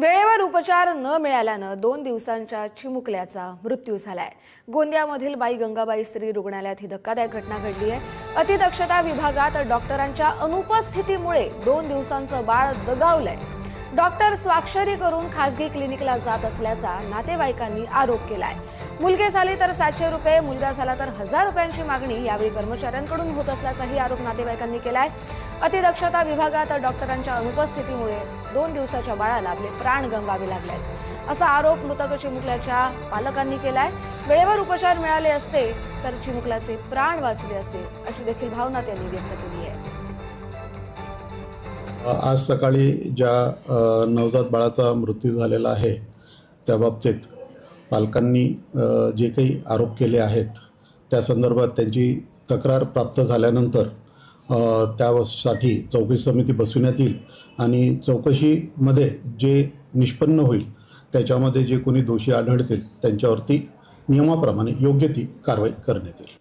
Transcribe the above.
वेळेवर उपचार न मिळाल्यानं दोन दिवसांच्या चिमुकल्याचा मृत्यू झालाय. गोंदियामधील बाई गंगाबाई स्त्री रुग्णालयात ही धक्कादायक घटना घडली आहे. अतिदक्षता विभागात डॉक्टरांच्या अनुपस्थितीमुळे दोन दिवसांचं बाळ दगावलंय. डॉक्टर स्वाक्षरी करून खासगी क्लिनिकला जात असल्याचा नातेवाईकांनी आरोप केलाय. मुलगे झाली तर सातशे रुपये मुलगा झाला तर हजार रुपयांची मागणी यावेळी कर्मचाऱ्यांकडून होत असल्याचाही आरोप नातेवाईकांनी केलाय. अतिदक्षता विभागात डॉक्टरांच्या अनुपस्थितीमुळे दोन दिवसाच्या बाळाला आपले प्राण गमवावे लागले आहेत असा आरोप मृतक चिमुकल्याच्या पालकांनी केलाय. वेळेवर उपचार मिळाले असते तर चिमुकल्याचे प्राण वाचले असते अशी देखील भावना त्यांनी व्यक्त केली आहे. आज सकाळी ज्या नवजात बाळाचा मृत्यू झालेला आहे त्या बाबतीत पालकांनी जे काही आरोप केले आहेत त्या संदर्भात त्यांची तक्रार प्राप्त झाल्यानंतर त्यासाठी चौकशी समिती बसविण्यात येईल आणि चौकशीमध्ये जे निष्पन्न होईल त्याच्यामध्ये जे कोणी दोषी आढळतील त्यांच्यावरती नियमाप्रमाणे योग्य ती कारवाई करण्यात येईल.